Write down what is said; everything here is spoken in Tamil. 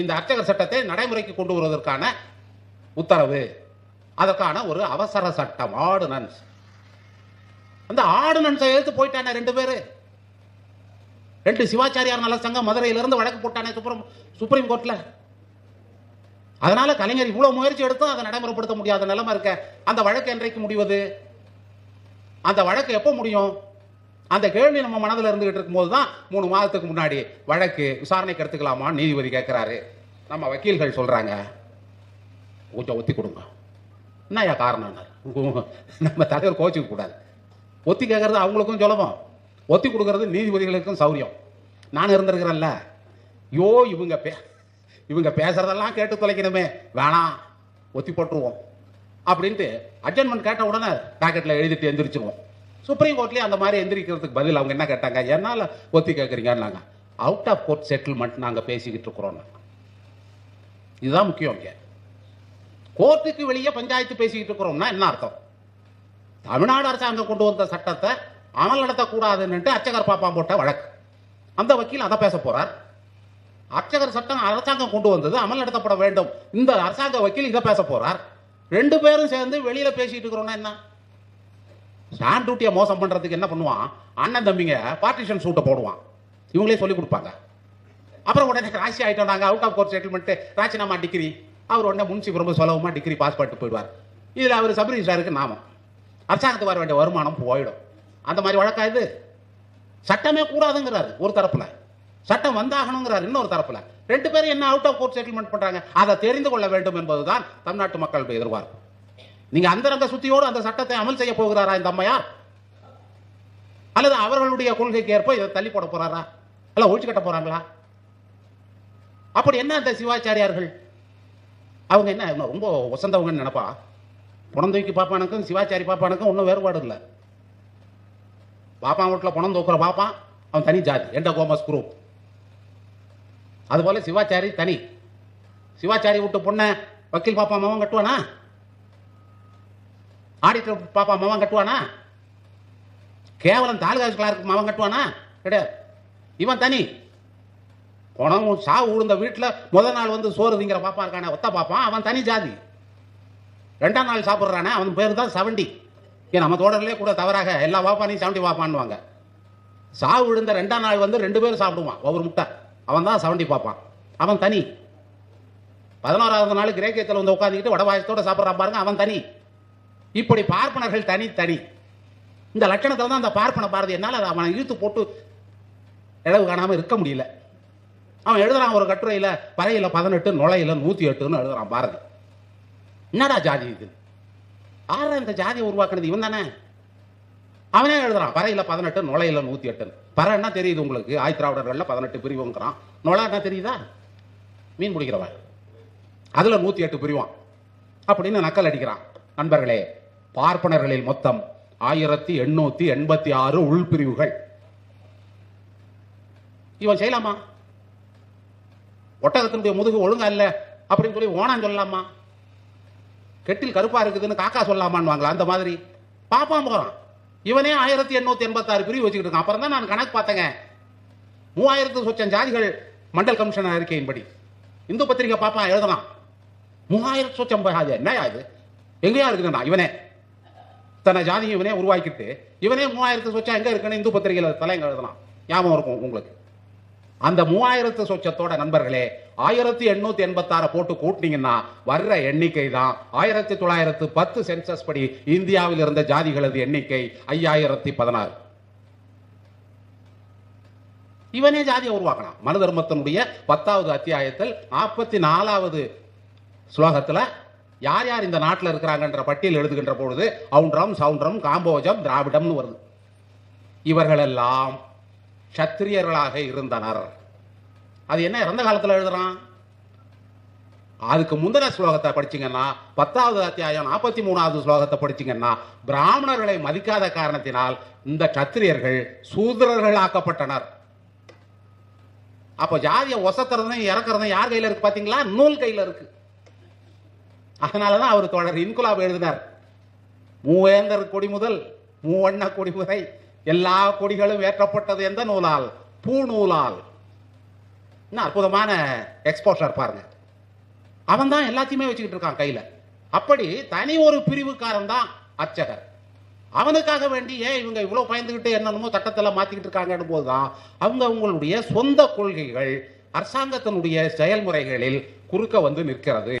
இந்த அர்ச்சகர் சட்டத்தை நடைமுறைக்கு கொண்டு வருவதற்கான உத்தரவு. அதற்கான ஒரு அவசர சட்டம் ஆர்டினன்ஸ் அந்த ஆர்டினன்ஸை எடுத்து போயிட்டானே ரெண்டு பேரு. ரெண்டு சிவாச்சாரியார் நல சங்கம் மதுரையிலிருந்து வழக்கு போட்டானே சுப்ரம் சுப்ரீம் கோர்ட்ல. அதனால கலைஞர் இவ்வளவு முயற்சி எடுத்தும் அதை நடைமுறைப்படுத்த முடியாத நிலைமை இருக்க. அந்த வழக்கு என்றைக்கு முடிவது? அந்த வழக்கு எப்போ முடியும்? அந்த கேள்வி நம்ம மனதில் இருந்துகிட்டு இருக்கும்போது தான் மூணு மாதத்துக்கு முன்னாடி வழக்கு விசாரணைக்கு எடுத்துக்கலாமான்னு நீதிபதி கேட்குறாரு. நம்ம வக்கீல்கள் சொல்கிறாங்க கொஞ்சம் ஒத்தி கொடுங்க. என்னய்யா காரணம் நம்ம தலைவர் கோச்சிக்க கூடாது. ஒத்தி கேட்கறது அவங்களுக்கும் சுலபம். ஒத்தி கொடுக்கறது நீதிபதிகளுக்கும் சௌரியம். நான் இருந்திருக்கிறேன்ல. யோ இவங்க பே இவங்க பேசுறதெல்லாம் கேட்டு தொலைக்கணுமே. வேணாம் ஒத்தி போட்டுருவோம். அப்படின்ட்டு அட்ஜன்மெண்ட் கேட்ட உடனே பேக்கெட்டில் எழுதிட்டு எந்திரிச்சிருவோம். சுப்ரீம் கோர்ட்லேயே அந்த மாதிரி எந்திரிக்கிறதுக்கு பதில் அவங்க என்ன கேட்டாங்க? என்னால் ஒத்தி கேட்குறீங்கன்னாங்க அவுட் ஆஃப் கோர்ட் செட்டில்மெண்ட் நாங்கள் பேசிக்கிட்டு இருக்கிறோம் இதுதான் முக்கியம் இங்கே. கோர்ட்டுக்கு வெளியே பஞ்சாயத்து பேசிக்கிட்டு இருக்கிறோம்னா என்ன அர்த்தம்? தமிழ்நாடு அரசாங்கம் கொண்டு வந்த சட்டத்தை அமல் நடத்தக்கூடாதுன்னுட்டு அர்ச்சகர் பாப்பா போட்ட வழக்கு. அந்த வக்கீல் அதை பேச போறார். அர்ச்சகர் சட்டம் அரசாங்கம் கொண்டு வந்தது அமல் நடத்தப்பட வேண்டும். இந்த அரசாங்க வக்கீல் இதை பேச போறார். ரெண்டு பேரும் சேர்ந்து வெளியில பேசிட்டு இருக்கிறோம்னா என்ன? ஸ்டாண்ட் டியூட்டியை மோசம் பண்ணுறதுக்கு என்ன பண்ணுவான்? அண்ணன் தம்பிங்க பார்ட்டிஷன் சூட்டை போடுவான். இவங்களே சொல்லி கொடுப்பாங்க. அப்புறம் உடனே ராசி ஆயிட்டோம் நாங்கள் அவுட் ஆஃப் கோர்ட் செட்டில்மெண்ட் ராஜினாமா டிகிரி அவர் உடனே முன்சிப் ரொம்ப சுலபமாக டிகிரி பாஸ் பண்ணிட்டு போயிடுவார். இதில் அவர் சப் நாமம். அரசாங்கத்துக்கு வர வேண்டிய வருமானம் போயிடும். அந்த மாதிரி வழக்கா இது? சட்டமே கூடாதுங்கிறாரு ஒரு தரப்பில். சட்டம் வந்தாகணுங்கிறார் இன்னொரு தரப்பில். ரெண்டு பேரும் என்ன அவுட் ஆஃப் கோர்ட் செட்டில்மெண்ட் பண்ணுறாங்க அதை தெரிந்து கொள்ள வேண்டும் என்பதுதான் தமிழ்நாட்டு மக்களுடைய எதிர்பார்ப்பு. நீங்க அந்தரங்க சுத்தியோடு அந்த சட்டத்தை அமல் செய்ய போகிறாரா இந்த அம்மையார்? அல்லது அவர்களுடைய கொள்கைக்கு ஏற்ப இதை தள்ளி போட போறாரா? அல்ல ஒழிச்சு கட்ட போறாங்களா? அப்படி என்ன அந்த சிவாச்சாரியார்கள்? அவங்க என்ன ரொம்ப வசந்தவங்கன்னு நினைப்பா? புனந்தூக்கி பாப்பானுக்கும் சிவாச்சாரி பாப்பானுக்கும் ஒன்றும் வேறுபாடு இல்லை. பாப்பான் வீட்டில் புணம் தூக்குற பாப்பான் அவன் தனி ஜாதி எண்ட கோமஸ் குரூப். அதுபோல சிவாச்சாரி தனி. சிவாச்சாரி விட்டு பொண்ணை வக்கீல் பாப்பா மாவன் கட்டுவானா? ஆடிட்டர் பாப்பா மவன் கட்டுவானா? கேவலம் தாலுகா கிளார்க்கு மவன் கட்டுவானா? கிடையாது இவன் தனி. குணமும் சாவு விழுந்த வீட்டில் முதல் நாள் வந்து சோறு திங்கிற பாப்பா இருக்கானே ஒத்த பாப்பான் அவன் தனி ஜாதி. ரெண்டாம் நாள் சாப்பிட்றானே அவன் பேர் தான் செவன்டி ஏன் நம்ம தோடர்லேயே கூட தவறாக எல்லா பாப்பானையும் செவன்டி பாப்பான்னுவாங்க. சாவு விழுந்த ரெண்டாம் நாள் வந்து ரெண்டு பேரும் சாப்பிடுவான் ஒவ்வொரு முட்டை. அவன் தான் செவன்டி பாப்பான். அவன் தனி. பதினோராவது நாள் கிரேக்கியத்தில் வந்து உட்காந்துக்கிட்டு வடபாயத்தோடு சாப்பிட்றான் பாருங்க அவன் தனி. இப்படி பார்ப்பனர்கள் தனி தனி இந்த லட்சணத்தில் தான் அந்த பார்ப்பன பாரதி. என்னால் அதை அவனை இழுத்து போட்டு இழவு காணாமல் இருக்க முடியல. அவன் எழுதுறான் ஒரு கட்டுரையில் பறையில் பதினெட்டு நுழையில் நூற்றி எட்டுன்னு எழுதுறான் பாரதி. என்னடா ஜாதி இது? ஆறா இந்த ஜாதியை உருவாக்குனது இவன் தானே? அவனே எழுதுறான் பறையில் பதினெட்டு நுழையில நூற்றி எட்டுன்னு பறை என்ன தெரியுது உங்களுக்கு? ஆய்திராவிடர்களில் பதினெட்டு பிரிவுங்கிறான். நுழை என்ன தெரியுதா? மீன் பிடிக்கிறவன். அதில் நூற்றி எட்டு பிரிவான். அப்படின்னு நக்கல் அடிக்கிறான். நண்பர்களே பார்ப்பனர்களில் மொத்தம் ஆயிரத்தி எண்ணூத்தி எண்பத்தி ஆறு உள்பிரிவுகள். இவன் செய்யலாமா? ஒட்டகத்தினுடைய முதுகு ஒழுங்கா இல்ல அப்படின்னு சொல்லி ஓனான் சொல்லலாமா? கெட்டில் கருப்பா இருக்குதுன்னு காக்கா சொல்லலாமான்னு அந்த மாதிரி. பாப்பான் போறான். இவனே ஆயிரத்தி எண்ணூத்தி எண்பத்தாறு பிரிவு வச்சுக்கிட்டு இருக்கான். அப்புறம் தான் நான் கணக்கு பார்த்தேங்க. மூவாயிரத்து சொச்சம் ஜாதிகள் மண்டல் கமிஷன் அறிக்கையின்படி. இந்து பத்திரிகை பாப்பா எழுதலாம் மூவாயிரத்து சொச்சம் என்ன என்னயா இது? எங்கேயா இருக்குதுண்ணா இவனே? தன்னை ஜாதியை இவனே உருவாக்கிட்டு இவனே மூவாயிரத்து சொச்சம் எங்க இருக்குன்னு இந்து பத்திரிகையில் தலைங்க எழுதலாம்? ஞாபகம் இருக்கும் உங்களுக்கு. அந்த மூவாயிரத்து சொச்சத்தோட நண்பர்களே ஆயிரத்தி எண்ணூத்தி எண்பத்தாறு போட்டு கூட்டினீங்கன்னா வர்ற எண்ணிக்கை தான் ஆயிரத்தி தொள்ளாயிரத்து பத்து சென்சஸ் படி இந்தியாவில் இருந்த ஜாதிகளது எண்ணிக்கை ஐயாயிரத்தி பதினாறு. இவனே ஜாதியை உருவாக்கலாம் மனு தர்மத்தினுடைய பத்தாவது அத்தியாயத்தில் நாற்பத்தி நாலாவது ஸ்லோகத்தில் யார் யார் இந்த நாட்டில் இருக்கிறாங்கன்ற பட்டியல் எழுதுகின்ற பொழுது அவுன்றம் சவுன்றம் காம்போஜம் திராவிடம்னு வருது. இவர்களெல்லாம் சத்திரியர்களாக இருந்தனர். அது என்ன இறந்த காலத்தில் எழுதுறான்? அதுக்கு முந்தின ஸ்லோகத்தை படிச்சீங்கன்னா பத்தாவது அத்தியாயம் நாற்பத்தி மூணாவது ஸ்லோகத்தை படிச்சிங்கன்னா பிராமணர்களை மதிக்காத காரணத்தினால் இந்த சத்திரியர்கள் சூதரர்கள் ஆக்கப்பட்டனர். அப்போ ஜாதியை ஒசத்துறதும் இறக்குறதும் யார் கையில் இருக்கு பார்த்தீங்களா நூல் கையில் இருக்குது அதனாலதான் அவர் தொடர் இன்குலாப் எழுதினார். மூவேந்தர் கொடி முதல் மூவண்ண கொடி வரை எல்லா கொடிகளும் ஏற்றப்பட்டது எந்த நூலால்? பூ நூலால். அற்புதமான எக்ஸ்போஷர் பாருங்க. அவன் தான் எல்லாத்தையுமே வச்சுக்கிட்டு இருக்கான் கையில. அப்படி தனி ஒரு பிரிவுக்காரன் தான் அர்ச்சகர். அவனுக்காக வேண்டி ஏன் இவங்க இவ்வளவு பயந்துகிட்டு என்னென்னமோ சட்டத்தில் மாத்திக்கிட்டு இருக்காங்கன்னு போதுதான் அவங்க அவங்களுடைய சொந்த கொள்கைகள் அரசாங்கத்தினுடைய செயல்முறைகளில் குறுக்க வந்து நிற்கிறது.